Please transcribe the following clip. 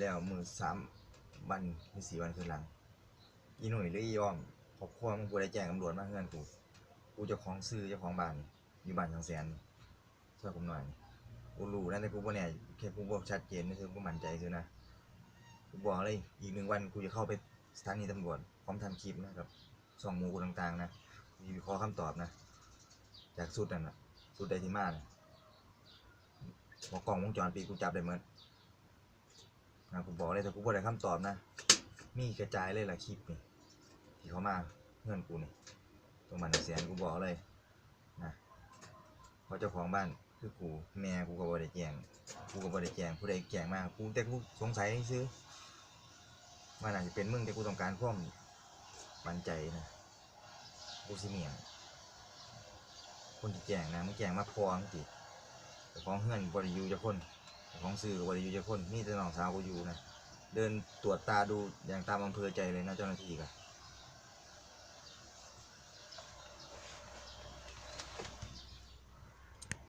แล้วมือสามวันหรือสี่วันคืนหลังอีหนุ่ยหรืออีอ้อมครอบครัวมึงกูได้แจ้งตำรวจมาเฮือนกูกูเจ้าของซื้อเจ้าของบ้านอยู่บ้านทางแสนช่วยผมหน่อยกูรู้นะแต่กูบ่แน่แค่กูบอกชัดเจนนี่คือกูมั่นใจคือนะกูบอกเลยอีกหนึ่งวันกูจะเข้าไปสถานีตำรวจพร้อมทำคลิปนะครับส่องมูกูต่างๆนะกูจะขอคำตอบนะ จากสุดนั่นนะสุดใดที่มานะบอกกล้องวงจรปิดกูจับได้เหมือ นะกูบอกเลยแต่กูบ่ได้คำตอบนะ มีกระจายเลยล่ะคลิปนี่ที่เขามาเพื่อนกูนี่ตรงมันเสียนกูบอกเลยนะเพราะเจ้าของบ้านคือกูแม่กูก็บ่ได้แจงกูก็บ่ได้แจงผู้ใดแจงมากูแต่กูสงสัยซื้อว่าน่าจจะเป็นมึงแต่กูต้องการความมั่นใจนะกูสิเมียงคนที่แจงนะมึงแจงมาพอมึงติเจ้าของเฮื่อนบ่ได้อยู่จักคน ของสื่อกับ่ได้อยู่จักคนมีแต่น้องสาวกูอยู่นะ เดินตรวจตาดูอย่างตามอำเภอใจเลยนะเจ้าหน้าที่ก็